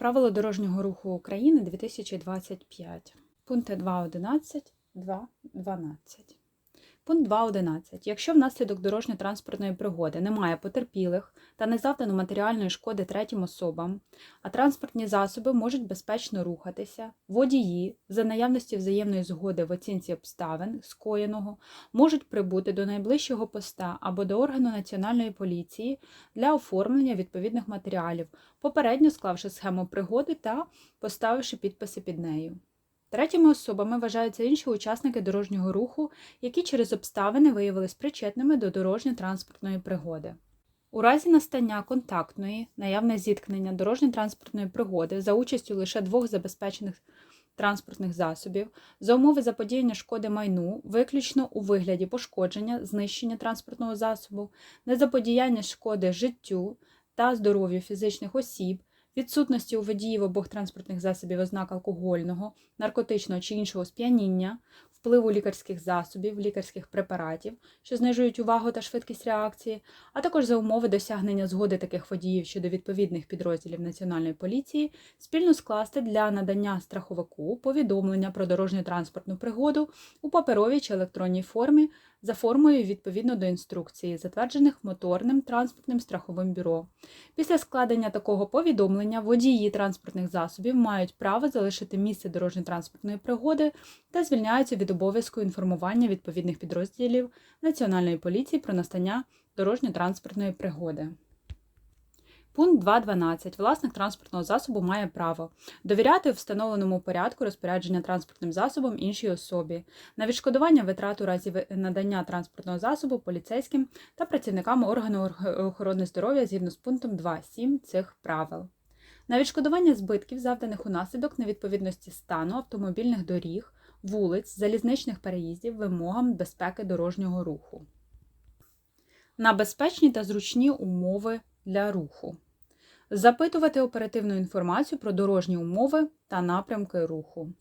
Правила дорожнього руху України 2025. Пункти 2.11, 2.12. Пункт 2.11. Якщо внаслідок дорожньо-транспортної пригоди немає потерпілих та не завдано матеріальної шкоди третім особам, а транспортні засоби можуть безпечно рухатися, водії за наявності взаємної згоди в оцінці обставин скоєного можуть прибути до найближчого поста або до органу Національної поліції для оформлення відповідних матеріалів, попередньо склавши схему пригоди та поставивши підписи під нею. Третіми особами вважаються інші учасники дорожнього руху, які через обставини виявились причетними до дорожньо-транспортної пригоди. У разі настання контактної, наявне зіткнення дорожньо-транспортної пригоди за участю лише двох забезпечених транспортних засобів, за умови заподіяння шкоди майну, виключно у вигляді пошкодження, знищення транспортного засобу, незаподіяння шкоди життю та здоров'ю фізичних осіб, відсутності у водіїв обох транспортних засобів ознак алкогольного, наркотичного чи іншого сп'яніння, впливу лікарських засобів, лікарських препаратів, що знижують увагу та швидкість реакції, а також за умови досягнення згоди таких водіїв щодо відповідних підрозділів Національної поліції, спільно скласти для надання страховику повідомлення про дорожньо-транспортну пригоду у паперовій чи електронній формі за формою відповідно до інструкції, затверджених моторним транспортним страховим бюро. Після складення такого повідомлення водії транспортних засобів мають право залишити місце дорожньо-транспортної пригоди та звільняються від обов'язку інформування відповідних підрозділів Національної поліції про настання дорожньо-транспортної пригоди. Пункт 2.12. Власник транспортного засобу має право довіряти встановленому порядку розпорядження транспортним засобом іншій особі, на відшкодування витрат у разі надання транспортного засобу поліцейським та працівникам органу охорони здоров'я згідно з пунктом 2.7 цих правил. На відшкодування збитків, завданих унаслідок невідповідності стану автомобільних доріг, вулиць, залізничних переїздів вимогам безпеки дорожнього руху. На безпечні та зручні умови для руху. Запитувати оперативну інформацію про дорожні умови та напрямки руху.